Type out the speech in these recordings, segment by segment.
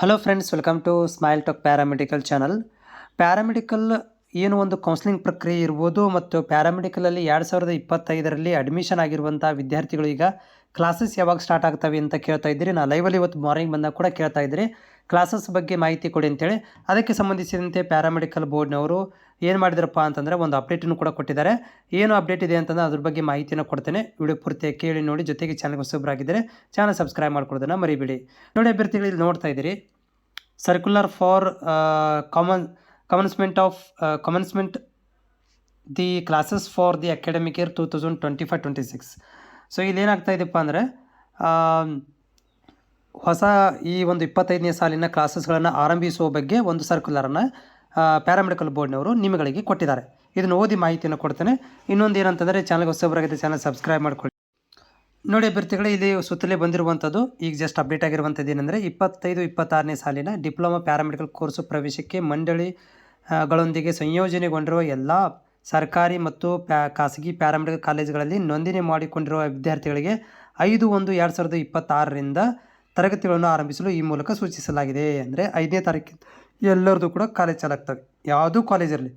Hello friends welcome to smile talk paramedical channel paramedical ಏನು ಒಂದು counselling ಪ್ರಕ್ರಿಯೆ ಇರ್ಬೋದು ಮತ್ತು ಪ್ಯಾರಾಮೆಡಿಕಲಲ್ಲಿ ಎರಡು ಸಾವಿರದ ಇಪ್ಪತ್ತೈದರಲ್ಲಿ ಅಡ್ಮಿಷನ್ ಆಗಿರುವಂಥ ವಿದ್ಯಾರ್ಥಿಗಳು ಈಗ ಕ್ಲಾಸಸ್ ಯಾವಾಗ ಸ್ಟಾರ್ಟ್ ಆಗ್ತವೆ ಅಂತ ಕೇಳ್ತಾ ಇದ್ದೀರಿ. ನಾನು ಲೈವಲ್ಲಿ ಇವತ್ತು ಮಾರ್ನಿಂಗ್ ಬಂದಾಗ ಕೂಡ ಕೇಳ್ತಾ ಇದ್ದೀರಿ. ಕ್ಲಾಸಸ್ ಬಗ್ಗೆ ಮಾಹಿತಿ ಕೊಡಿ ಅಂತೇಳಿ. ಅದಕ್ಕೆ ಸಂಬಂಧಿಸಿದಂತೆ ಪ್ಯಾರಾಮೆಡಿಕಲ್ ಬೋರ್ಡ್ನವರು ಏನು ಮಾಡಿದ್ರಪ್ಪ ಅಂತಂದರೆ ಒಂದು ಅಪ್ಡೇಟನ್ನು ಕೂಡ ಕೊಟ್ಟಿದ್ದಾರೆ. ಏನು ಅಪ್ಡೇಟ್ ಇದೆ ಅಂತಂದರೆ ಅದ್ರ ಬಗ್ಗೆ ಮಾಹಿತಿನ ಕೊಡ್ತೇನೆ. ವಿಡಿಯೋ ಪೂರ್ತಿ ಕೇಳಿ ನೋಡಿ. ಜೊತೆಗೆ ಚಾನಲ್ಗೆ ಆಗಿದ್ದರೆ ಚಾನಲ್ ಸಬ್ಸ್ಕ್ರೈಬ್ ಮಾಡ್ಕೊಡೋದನ್ನು ಮರಿಬೇಡಿ. ನೋಡಿ ಅಭ್ಯರ್ಥಿಗಳು ಇಲ್ಲಿ ನೋಡ್ತಾ ಇದ್ದೀರಿ. Circular for common commencement of commencement the classes for the academic year two thousand twenty five twenty six so ಇಲ್ಲಿ ಏನಾಗ್ತಾ ಇದೆಯಪ್ಪ ಅಂದರೆ ಹೊಸ ಈ ಒಂದು ಇಪ್ಪತ್ತೈದನೇ ಸಾಲಿನ ಕ್ಲಾಸಸ್ಗಳನ್ನು ಆರಂಭಿಸುವ ಬಗ್ಗೆ ಒಂದು ಸರ್ಕ್ಯುಲರನ್ನು ಪ್ಯಾರಾಮೆಡಿಕಲ್ ಬೋರ್ಡ್ನವರು ನಿಮಗಳಿಗೆ ಕೊಟ್ಟಿದ್ದಾರೆ. ಇದನ್ನು ಓದಿ ಮಾಹಿತಿಯನ್ನು ಕೊಡ್ತೇನೆ. ಇನ್ನೊಂದು ಏನಂತಂದರೆ ಚಾನಲ್ಗೆ ಹೊಸಬರಾಗಿದೆ ಚಾನಲ್ ಸಬ್ಸ್ಕ್ರೈಬ್ ಮಾಡ್ಕೊಳ್ಳಿ. ನೋಡಿ ಅಭ್ಯರ್ಥಿಗಳೇ, ಇಲ್ಲಿ ಸುತ್ತಲೇ ಬಂದಿರುವಂಥದ್ದು ಈಗ ಜಸ್ಟ್ ಅಪ್ಡೇಟ್ ಆಗಿರುವಂಥದ್ದು ಏನಂದರೆ, ಇಪ್ಪತ್ತೈದು, ಇಪ್ಪತ್ತಾರನೇ ಸಾಲಿನ ಡಿಪ್ಲೊಮಾ ಪ್ಯಾರಾಮೆಡಿಕಲ್ ಕೋರ್ಸು ಪ್ರವೇಶಕ್ಕೆ ಮಂಡಳಿಗಳೊಂದಿಗೆ ಗಳೊಂದಿಗೆ ಸಂಯೋಜನೆಗೊಂಡಿರುವ ಎಲ್ಲ ಸರ್ಕಾರಿ ಮತ್ತು ಪ್ಯಾ, ಖಾಸಗಿ ಪ್ಯಾರಾಮೆಡಿಕಲ್ ಕಾಲೇಜುಗಳಲ್ಲಿ ನೋಂದಣಿ ಮಾಡಿಕೊಂಡಿರುವ ವಿದ್ಯಾರ್ಥಿಗಳಿಗೆ ಐದು ಒಂದು ಎರಡು ಸಾವಿರದ ಇಪ್ಪತ್ತಾರರಿಂದ ತರಗತಿಗಳನ್ನು ಆರಂಭಿಸಲು ಈ ಮೂಲಕ ಸೂಚಿಸಲಾಗಿದೆ ಅಂದರೆ ಐದನೇ ತಾರೀಕಿಂದ ಎಲ್ಲರದು ಕೂಡ ಕಾಲೇಜ್ ಚಾಲಾಗ್ತವೆ. ಯಾವುದೂ ಕಾಲೇಜ್ ಇರಲಿ.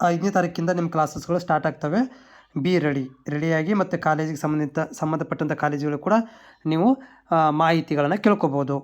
ಐದನೇ ತಾರೀಕಿಂದ ನಿಮ್ಮ ಕ್ಲಾಸಸ್ಗಳು ಸ್ಟಾರ್ಟ್ ಆಗ್ತವೆ. ಬಿ ರೆಡಿ, ರೆಡಿಯಾಗಿ ಮತ್ತು ಕಾಲೇಜಿಗೆ ಸಂಬಂಧಿತ ಸಂಬಂಧಪಟ್ಟಂಥ ಕಾಲೇಜುಗಳು ಕೂಡ ನೀವು ಮಾಹಿತಿಗಳನ್ನು ಕೇಳ್ಕೊಬೋದು.